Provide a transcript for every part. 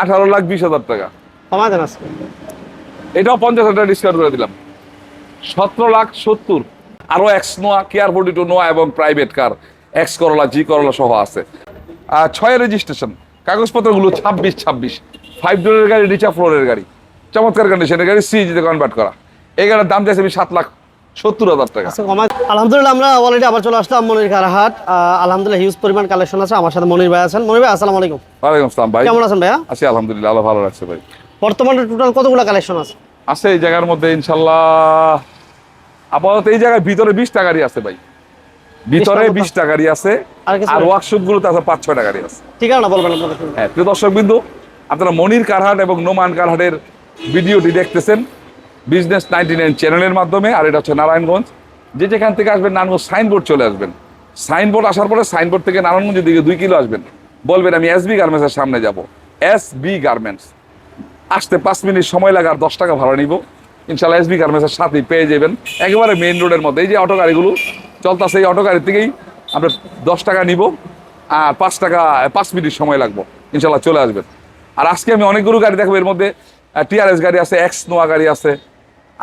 আঠারো লাখ বিশ হাজার টাকা। কমায় দেন আজকে। এটাও পঞ্চাশ হাজার টাকা ডিসকাউন্ট করে দিলাম। সতেরো লাখ সত্তর। আরও X Noah care forty two Noah এবং প্রাইভেট কার এক্স করলা জি করলা সহ আছে। আর ছয় রেজিস্ট্রেশন কাগজপত্রগুলো ছাব্বিশ ছাব্বিশ। ফাইভ ডোরের গাড়ি রিচা ফ্লোরের গাড়ি। চমৎকার কন্ডিশনের গাড়ি সিজিতে কনভার্ট করা। এই গাড়ির দাম চাইছে আমি সাত লাখ সত্তর হাজার টাকা। আচ্ছা আলহামদুলিল্লাহ আমরা অলরেডি আবার চলে আসলাম মনির কারহাট আলহামদুলিল্লাহ হিউজ পরিমাণ কালেকশন আছে। আমার সাথে মনির ভাই আছেন। মনির ভাই আসসালামু আলাইকুম। ওয়ালাইকুম আসসালাম ভাই। কেমন আছেন ভাইয়া? আছি আলহামদুলিল্লাহ আল্লাহ ভালো রাখছে ভাই। বর্তমানে টোটাল কতগুলো কালেকশন আছে? আছে এই জায়গার মধ্যে ইনশাল্লাহ আপাতত এই জায়গায় ভিতরে বিশ টাকারই আছে ভাই। ভিতরে বিশ টাকারই আছে। আর? ওয়ার্কশপ গুলোতে আছে পাঁচ ছয় টাকারই আছে। ঠিকানা বলবেন হ্যাঁ প্রিয় দর্শক বিন্দু আপনারা মনির কারহাট এবং নোমান কারহাটের ভিডিওটি দেখতেছেন। বিজনেস নাইনটি নাইন চ্যানেলের মাধ্যমে, আর এটা হচ্ছে নারায়ণগঞ্জ। যে যেখান থেকে আসবেন, নারায়ণগঞ্জ সাইনবোর্ড চলে আসবেন। সাইনবোর্ড আসার পরে সাইনবোর্ড থেকে নারায়ণগঞ্জের দিকে দুই কিলো আসবেন। বলবেন, আমি এস বি গার্মেন্টসের সামনে যাব। এস বি গার্মেন্টস আসতে পাঁচ মিনিট সময় লাগে, আর দশ টাকা ভাড়া নিব। ইনশাল্লাহ এস বি গার্মেন্টসের সাথেই পেয়ে যাবেন। একেবারে মেইন রোডের মধ্যে। এই যে অটো গাড়িগুলো, চলতেছে এই অটো গাড়ির থেকেই আমরা দশ টাকা নিব, আর পাঁচ টাকা, পাঁচ মিনিট সময় লাগবো। ইনশাল্লাহ চলে আসবেন। আর আজকে আমি অনেকগুলো গাড়ি দেখব। এর মধ্যে টিআরএস গাড়ি আছে এক্স নোয়া গাড়ি আছে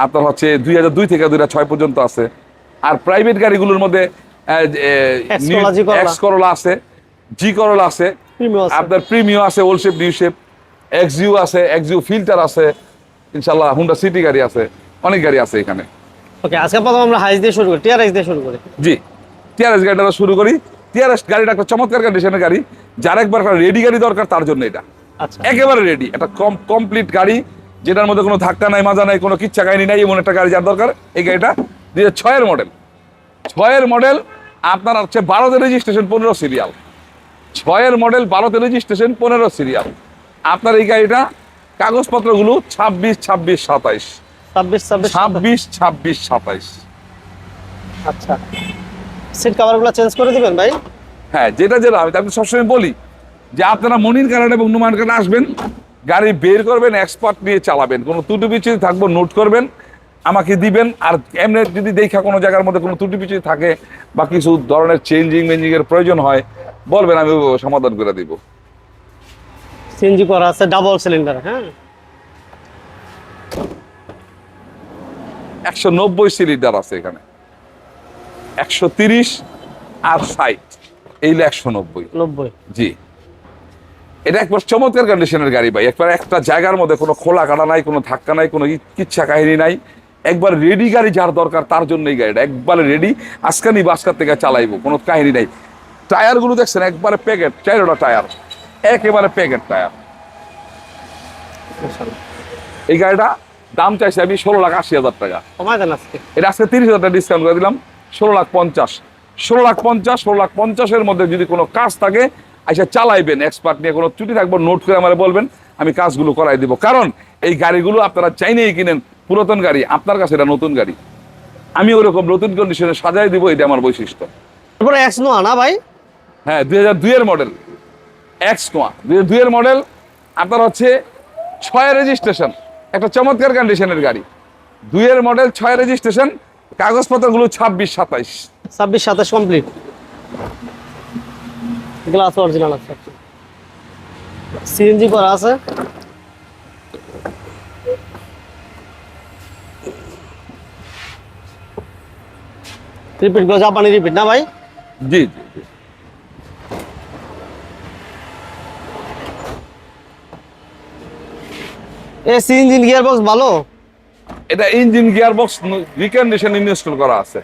আপনার হচ্ছে দুই হাজার দুই থেকে দুই ছয় পর্যন্ত আছে। আর প্রাইভেট গাড়িগুলোর মধ্যে। এক্স করলা আছে জি করলা আছে আপনার প্রিমিও আছে old shape new shape Axio আছে এক্সিউ ফিল্টার আছে ইনশাল্লাহ হুন্ডা সিটি গাড়ি আছে অনেক গাড়ি আছে এখানে। ওকে আজকে প্রথম আমরা হাইস দিয়ে শুরু করি টিআরএক্স দিয়ে শুরু করি। জি টিআরএস গাড়িটা শুরু করি। টিআরএস গাড়িটা একটা চমৎকার কন্ডিশনের গাড়ি যার একবার রেডি গাড়ি দরকার তার জন্য এটা। আচ্ছা। একেবারে রেডি একটা কম কমপ্লিট গাড়ি যেটার মধ্যে কোনো ধাক্কা নাই মাজা নাই কোনো কিচ্ছা কাহিনী নাই এমন একটা গাড়ি যার দরকার। এই গাড়িটা হাজার ছয়ের মডেল ছয়ের মডেল আপনার হচ্ছে বারোতে রেজিস্ট্রেশন পনেরো সিরিয়াল ছয়ের মডেল বারোতে রেজিস্ট্রেশন পনেরো সিরিয়াল আপনার এই গাড়িটা কাগজপত্রগুলো ছাব্বিশ ছাব্বিশ সাতাইশ। ছাব্বিশ ছাব্বিশ ছাব্বিশ সাতাইশ। আচ্ছা। সিট কাভারগুলো চেঞ্জ করে দিবেন ভাই? হ্যাঁ যেটা যেটা আমি আপনাকে সবসময় বলি যে আপনারা মনির কারণ এবং নুমান কারণ আসবেন। গাড়ি বের করবেন এক্সপার্ট নিয়ে চালাবেন। কোনো ত্রুটি বিচ্ছুতি থাকব নোট করবেন আমাকে দিবেন। আর এমনি যদি দেখা কোনো জায়গার মধ্যে কোনো ত্রুটি বিচ্ছুতি থাকে বা কিছু ধরনের চেঞ্জিং মেঞ্জিং এর প্রয়োজন হয় বলবেন আমি সমাধান করে দিব। সিএনজি করা আছে ডাবল সিলিন্ডার হ্যাঁ? একশো নব্বই সিলিন্ডার আছে এখানে। একশো তিরিশ আর ষাট। এইলে একশো নব্বই। নব্বই। জি। এটা একবার চমৎকার কন্ডিশনের গাড়ি ভাই। একবার একটা জায়গার মধ্যে কোনো খোলা কাটা নাই কোনো ধাক্কা নাই কোনো কিচ্ছা কাহিনী নাই। একবার রেডি গাড়ি যার দরকার তার জন্য এই গাড়িটা। একবারে রেডি আজকানি বাসকার থেকে চালাইবো কোনো কাহিনী নাই। টায়ারগুলো দেখছেন একবারে প্যাকেট চারোটা টায়ার। একেবারে প্যাকেট টায়ার। এই গাড়িটা দাম চাইছে আমি ষোলো লাখ আশি হাজার টাকা। এটা আজকে তিরিশ হাজার টাকা ডিসকাউন্ট করে দিলাম ষোলো লাখ পঞ্চাশ। ষোলো লাখ পঞ্চাশ ষোলো লাখ পঞ্চাশের মধ্যে যদি কোনো কাজ থাকে আইসা চালাইবেন এক্সপার্ট নিয়ে কোনো ত্রুটি থাকব নোট করে আমার বলবেন আমি কাজগুলো করাই দিব। কারণ এই গাড়িগুলো আপনারা চাইনেই কিনেন পুরাতন গাড়ি আপনার কাছে এটা নতুন গাড়ি। আমি ওরকম নতুন কন্ডিশনে সাজাই দিব এটা আমার বৈশিষ্ট্য। তারপরে এক্স নোয়া না ভাই? হ্যাঁ দুই হাজার দুইয়ের মডেল এক্স নোয়া দুই হাজার দুইয়ের মডেল আপনার হচ্ছে ছয় রেজিস্ট্রেশন একটা চমৎকার কন্ডিশনের গাড়ি। দুইয়ের মডেল ছয় রেজিস্ট্রেশন কাগজপত্রগুলো ছাব্বিশ সাতাইশ। ছাব্বিশ সাতাশ কমপ্লিট গ্লাস অরিজিনাল আছে সিএনজি করা আছে। রিপিটগুলো জাপানি রিপিট না ভাই? জি জি জি। এ সিএনজি গিয়ার বক্স ভালো? এটা engine gear box recondition install করা আছে।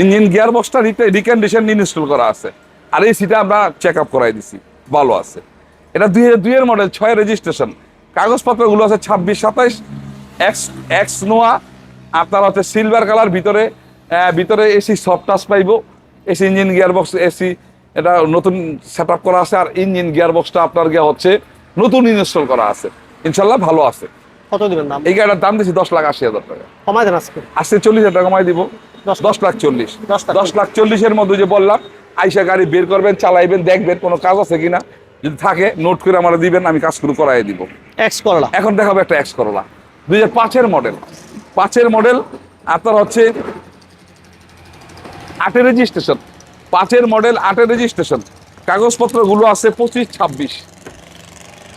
ইঞ্জিন গিয়ার বক্সটা রিকন্ডিশন ইনস্টল করা আছে। আর এই সিটা আমরা চেক আপ করাই দিছি ভালো আছে। এটা দুই হাজার দুইয়ের মডেল ছয় রেজিস্ট্রেশন কাগজপত্রগুলো আছে ছাব্বিশ সাতাইশ এক্স এক্স নোয়া আপনার হচ্ছে সিলভার কালার ভিতরে ভিতরে এসি সফট টাচ পাইব AC engine gear box AC এটা নতুন সেট আপ করা আছে আর ইঞ্জিন গিয়ার বক্সটা আপনার গিয়ে হচ্ছে নতুন ইনস্টল করা আছে। ইনশাল্লাহ ভালো আছে। কত দিবেন দাম? এই গাড়িটার দাম দিচ্ছি দশ লাখ আশি হাজার টাকা। কমায় দেন আজকে। আজকে চল্লিশ হাজার টাকা কমাই দিব। দশ লাখ। চল্লিশ। দশ লাখ চল্লিশের মধ্যে যে বললাম আইসা গাড়ি বের করবেন চালাইবেন দেখবেন কোনো কাজ আছে কিনা। যদি থাকে নোট করে আমার দিবেন আমি কাজ শুরু করাই দিব। এক্স করলা এখন দেখাবো একটা এক্স করলা দুই হাজার পাঁচের মডেল পাঁচের মডেল আপনার হচ্ছে আটের রেজিস্ট্রেশন পাঁচের মডেল আটের রেজিস্ট্রেশন কাগজপত্রগুলো আছে পঁচিশ ছাব্বিশ।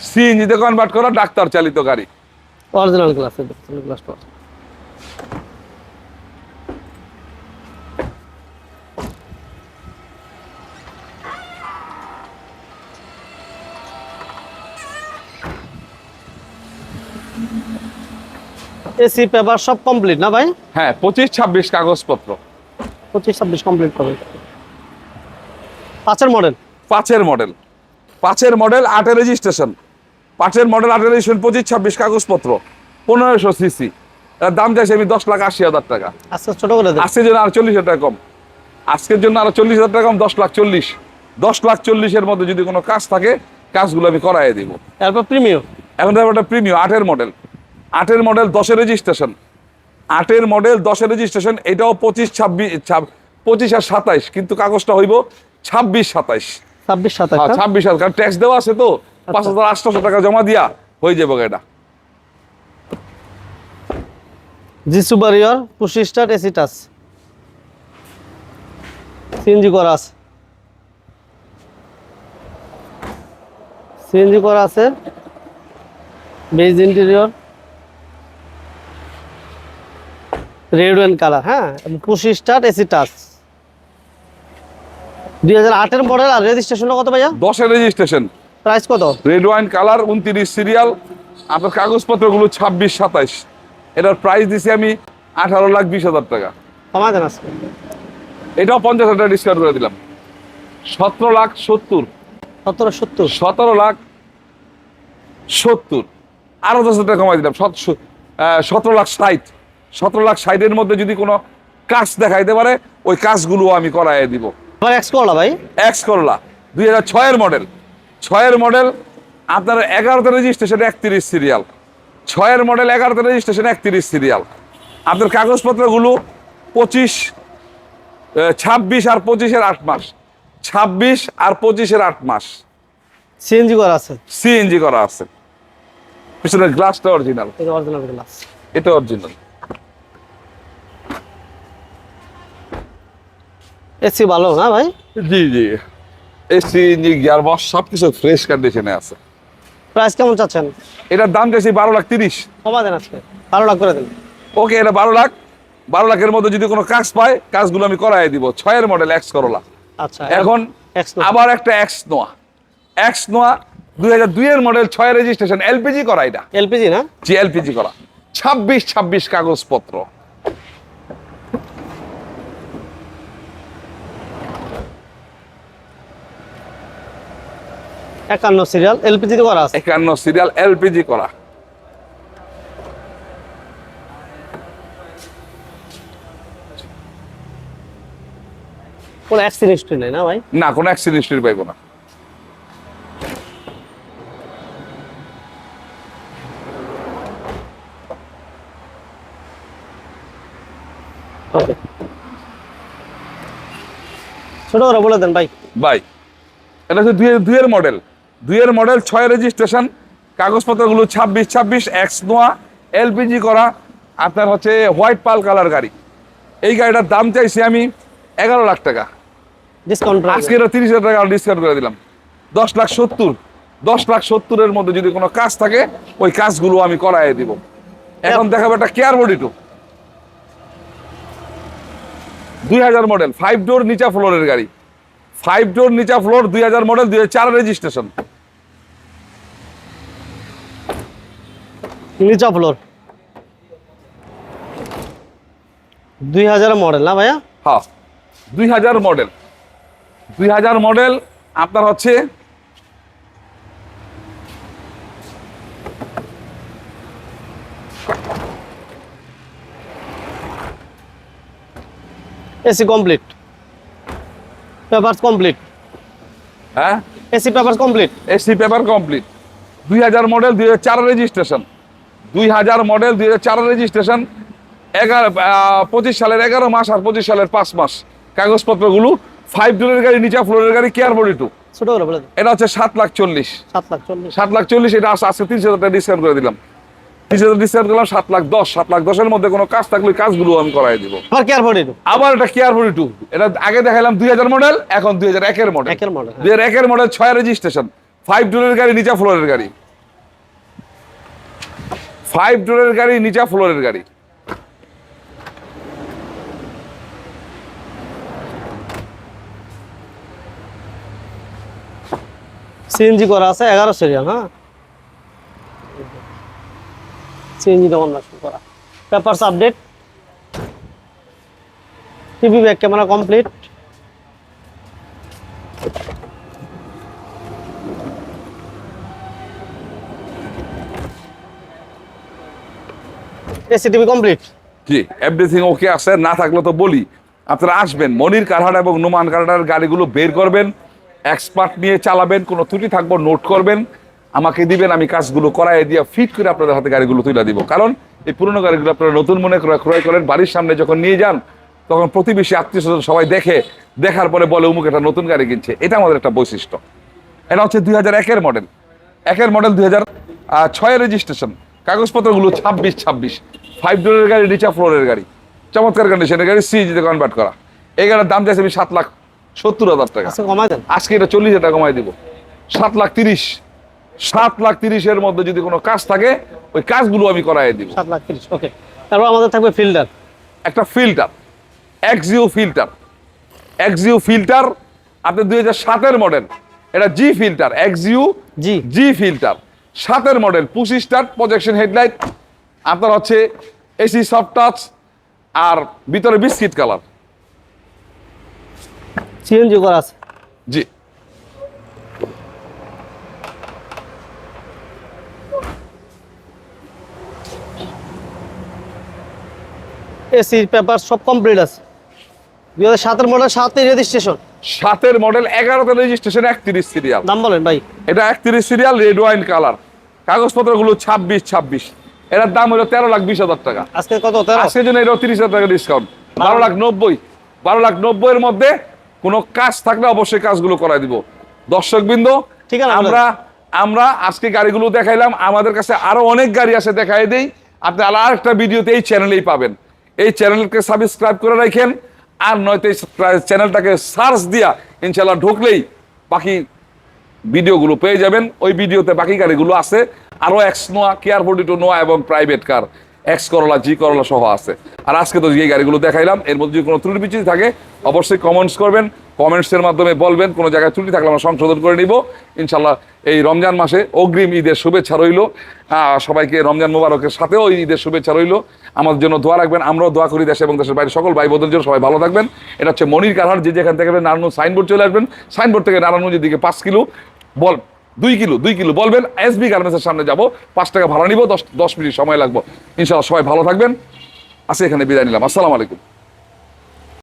সিএনজিতে কনভার্ট করা ডাক্তার চালিত গাড়ি। Original glass glass AC paper সব কমপ্লিট না ভাই? হ্যাঁ পঁচিশ ছাব্বিশ কাগজপত্র। পঁচিশ ছাব্বিশ কমপ্লিট পাবে পাঁচের মডেল পাঁচের মডেল পাঁচের মডেল আটের রেজিস্ট্রেশন পাঁচের মডেল আটের রেজিস্ট্রেশন পঁচিশ ছাব্বিশ কাগজপত্র। পনেরোশো সিসি এর দাম চাইছি আমি দশ লাখ আশি হাজার টাকা। আজকে ছোট করে আজকের জন্য আরও চল্লিশ হাজার টাকা কম। আজকের জন্য আরও চল্লিশ হাজার টাকা কম দশ লাখ চল্লিশ। দশ লাখ চল্লিশের মধ্যে যদি কোনো কাজ থাকে কাজগুলো আমি করাই দিব। এরপর প্রিমিয়াম এখন দেখো একটা প্রিমিয়াম আটের মডেল আটের মডেল দশের রেজিস্ট্রেশন আটের মডেল দশের রেজিস্ট্রেশন এটাও পঁচিশ ছাব্বিশ পঁচিশ আর সাতাইশ কিন্তু কাগজটা হইব ছাব্বিশ সাতাইশ। ছাব্বিশ সাতাশ হ্যাঁ ছাব্বিশ হাজার কারণ ট্যাক্স দেওয়া আছে তো পাঁচ হাজার আটশোশো টাকা জমা দিয়া হয়ে যাবে এটা জি superior push start AC touch. CNG করা আছে। সিএনজি করা আছে। Beige interior red and colour হ্যাঁ? Push start AC touch. দুই হাজার আটের মডেল আর রেজিস্ট্রেশনটা কত ভাইয়া? দশের রেজিস্ট্রেশন প্রাইস কত? রেড ওয়াইন কালার উনত্রিশ সিরিয়াল আপনার কাগজপত্রগুলো ছাব্বিশ সাতাইশ। এটার প্রাইস দিছি আমি আঠারো লাখ বিশ হাজার টাকা। কমা দেন আজকে। এটাও পঞ্চাশ হাজার টাকা ডিসকাউন্ট করে দিলাম। সতেরো লাখ সত্তর। সতেরো সত্তর। সতেরো লাখ সত্তর। আরও দশ হাজার টাকা কমাই দিলাম। সত- সতেরো লাখ ষাট। সতেরো লাখ ষাটের মধ্যে যদি কোনো কাজ দেখাইতে পারে ওই কাজগুলো আমি করাই দিব। আবার এক্স করলা ভাই? এক্স করলা দুই হাজার ছয়ের মডেল ছয়ের মডেল আপনার এগারোতে রেজিস্ট্রেশন একত্রিশ সিরিয়াল ছয়ের মডেল এগারোতে রেজিস্ট্রেশন একত্রিশ সিরিয়াল আপনার কাগজপত্রগুলো পঁচিশ ছাব্বিশ আর পঁচিশের আট মাস। ছাব্বিশ আর পঁচিশের আট মাস। সিএনজি করা আছে? সিএনজি করা আছে। পিছনের গ্লাসটা অরিজিনাল এটা অরিজিনাল গ্লাস এটা অরিজিনাল এসি ভালো না ভাই? জি জি। এসি গিয়ার বক্স সব কিছু ফ্রেশ কন্ডিশনে আছে। প্রাইস কেমন চাচ্ছেন? এটার দাম চাইছি বারো লাখ তিরিশ। কমা দেন আজকে। ভালো লাখ করে দেন। ওকে এটা বারো লাখ। বারো লাখের মধ্যে যদি কোনো কাজ পায় কাজগুলো আমি করাই দিব। ছয়ের মডেল এক্স করলা আচ্ছা এখন আবার একটা এক্স নোয়া এক্স নোয়া দুই হাজার দুইয়ের মডেল ছয় রেজিস্ট্রেশন এলপিজি করা এটা। এলপিজি না? জি এলপিজি করা। ছাব্বিশ ছাব্বিশ কাগজপত্র। একান্ন সিরিয়াল এলপিজি করা আছে। একান্ন সিরিয়াল এলপিজি করা। কোনো অ্যাক্সিডেন্ট হিস্ট্রি নেই না ভাই? না কোনো অ্যাক্সিডেন্ট হিস্ট্রি পাইবো না। ছোট করে বলে দেন ভাই। ভাই এটা হচ্ছে দুই দুইয়ের মডেল দুইয়ের মডেল ছয় রেজিস্ট্রেশন কাগজপত্রগুলো ছাব্বিশ ছাব্বিশ এক্স নোয়া এলপিজি করা আপনার হচ্ছে হোয়াইট পাল কালার গাড়ি। এই গাড়িটার দাম চাইছি আমি এগারো লাখ টাকা। ডিসকাউন্ট আজকে এটা তিরিশ হাজার টাকা ডিসকাউন্ট করে দিলাম। দশ লাখ সত্তর। দশ লাখ সত্তরের মধ্যে যদি কোনো কাজ থাকে ওই কাজগুলো আমি করাই দিব। এখন দেখাবো একটা কেয়ার বডি টু দুই হাজার মডেল ফাইভ ডোর নিচা ফ্লোরের গাড়ি। ফাইভ ডোর নিচা ফ্লোর দুই হাজার মডেল দুই হাজার চার রেজিস্ট্রেশন নিচা ফ্লোর দুই হাজার মডেল না ভাইয়া? হ্যাঁ দুই হাজার মডেল দুই হাজার মডেল আপনার হচ্ছে এসি কমপ্লিট পেপারস কমপ্লিট হ্যাঁ? AC papers complete AC paper complete দুই হাজার মডেল দুই হাজার চার রেজিস্ট্রেশন দুই হাজার মডেল দুই হাজার চার রেজিস্ট্রেশন এগারো পঁচিশ সালের এগারো মাস আর পঁচিশ সালের পাঁচ মাস। কাগজপত্রগুলো ফাইভ ডোরের গাড়ি নিচা ফ্লোরের গাড়ি কেয়ার বডি টু ছোট বলে এটা হচ্ছে সাত লাখ চল্লিশ। সাত লাখ চল্লিশ। সাত লাখ চল্লিশ এটা আজকে হাজার টাকা ডিসকাউন্ট করে দিলাম। তিরিশ ডিসকাউন্ট করলাম সাত লাখ দশ সাত লাখ দশের মধ্যে কোনো কাজ থাকলে কাজগুলো আমি করাই দিব। আবার কেয়ার বডি আবার এটা কেয়ার বডি টু এটা আগে দেখালাম দুই হাজার মডেল এখন দুই হাজার একের মডেল একের মডেল দুই হাজার একের মডেল ছয় রেজিস্ট্রেশন ফাইভ ডোরের গাড়ি নিচা ফ্লোরের গাড়ি। ফাইভ ডোরের গাড়ি নিচা ফ্লোরের গাড়ি। সিএনজি করা আছে এগারো সিরিয়াল হ্যাঁ? সিএনজি দোকান করা। Papers update. TV back camera complete. AC TV complete. জি এভরিথিং ওকে আছে, না থাকলে তো বলি। আপনারা আসবেন, মনির কারহাট এবং নোমান কারহাটের গাড়িগুলো বের করবেন এক্সপার্ট নিয়ে চালাবেন, কোনো ত্রুটি থাকব নোট করবেন। আমাকে দিবেন আমি কাজগুলো করাই দিয়ে ফিট করে আপনাদের হাতে গাড়িগুলো তুলে দিব। কারণ এই পুরনো গাড়িগুলো আপনারা নতুন মনে করে ক্রয় করেন বাড়ির সামনে যখন নিয়ে যান তখন প্রতিবেশী আত্মীয় স্বজন সবাই দেখে দেখার পরে বলে উমুক একটা নতুন গাড়ি কিনছে। এটা আমাদের একটা বৈশিষ্ট্য। এটা হচ্ছে দুই হাজার একের মডেল একের মডেল দুই হাজার ছয়ের রেজিস্ট্রেশন কাগজপত্রগুলো ছাব্বিশ ছাব্বিশ। ফাইভ ডোরের গাড়ি রিচা ফ্লোরের গাড়ি। চমৎকার কন্ডিশনের গাড়ি সিজিতে কনভার্ট করা। এই গাড়ির দাম চাইছে আমি সাত লাখ সত্তর হাজার টাকা। আজকে আজকে এটা চল্লিশ হাজার টাকা কমাই দিব। সাত লাখ তিরিশ। সাত লাখ তিরিশের মধ্যে যদি কোনো কাজ থাকে ওই কাজগুলো আমি করাই দিব। সাত লাখ তিরিশ ওকে তারপর আমাদের থাকবে ফিল্টার একটা Fielder Axio Fielder Axio Fielder আপনি দুই হাজার সাতের মডেল এটা জি ফিল্টার এক্সিও জি জি ফিল্টার সাতের model push start projection headlight আপনার হচ্ছে এসি সফট টাচ আর ভিতরে বিস্কিট কালার সিএনজি করা আছে। জি এসি পেপার সব কমপ্লিট আছে। দুই হাজার সাতের মডেল সাতের রেজিস্ট্রেশন সাতের মডেল এগারোতে রেজিস্ট্রেশন একত্রিশ সিরিয়াল দাম বলেন ভাই। এটা একত্রিশ সিরিয়াল রেড ওয়াইন কালার কাগজপত্রগুলো ছাব্বিশ ছাব্বিশ। এটার দাম হলো তেরো লাখ বিশ হাজার টাকা। আজকে কত আজকের জন্য এটা তিরিশ হাজার টাকা ডিসকাউন্ট বারো লাখ নব্বই। বারো লাখ নব্বই এর মধ্যে কোনো কাজ থাকলে অবশ্যই কাজগুলো করাই দিব। দর্শক বিন্দু ঠিকানা বলেন। আমরা আমরা আজকে গাড়িগুলো দেখাইলাম। আমাদের কাছে আরও অনেক গাড়ি আছে দেখাই দেই। আপনি আর একটা ভিডিওতে এই চ্যানেলেই পাবেন। এই চ্যানেলকে সাবস্ক্রাইব করে রাখেন। আর নয়তো এই চ্যানেলটাকে সার্চ দিয়া ইনশাল্লাহ ঢুকলেই বাকি ভিডিওগুলো পেয়ে যাবেন। ওই ভিডিওতে বাকি গাড়িগুলো আছে। আরও X Noah care forty two Noah এবং প্রাইভেট কার এক্স করলা জি করলা সহ আছে। আর আজকে তো যে গাড়িগুলো দেখাইলাম, এর মধ্যে যদি কোনো ত্রুটি বিচ্যুতি থাকে, অবশ্যই কমেন্টস করবেন। কমেন্টসের মাধ্যমে বলবেন, কোনো জায়গায় ত্রুটি থাকলে আমরা সংশোধন করে নিব। ইনশাল্লাহ এই রমজান মাসে অগ্রিম ঈদের শুভেচ্ছা রইল। সবাইকে রমজান মুবারকের সাথেও ঈদের শুভেচ্ছা রইল। আমাদের জন্য দোয়া রাখবেন, আমরাও দোয়া করি দেশে এবং দেশের বাইরে। সকল ভাই বোনদের জন্য সবাই ভালো থাকবেন। এটা হচ্ছে মনির কারহার যে যেখান থেকে নারায়ণ সাইনবোর্ড চলে আসবেন সাইনবোর্ড থেকে নারায়ণগঞ্জের দিকে পাঁচ কিলো বল, দুই কিলো দুই কিলো বলবেন। এসবি গার্মেন্টসের সামনে যাব, পাঁচ টাকা ভাড়া নিব, দশ দশ মিনিট সময় লাগবে। ইনশাল্লাহ সবাই ভালো থাকবেন। আসে এখানে বিদায় নিলাম। আসসালামু আলাইকুম।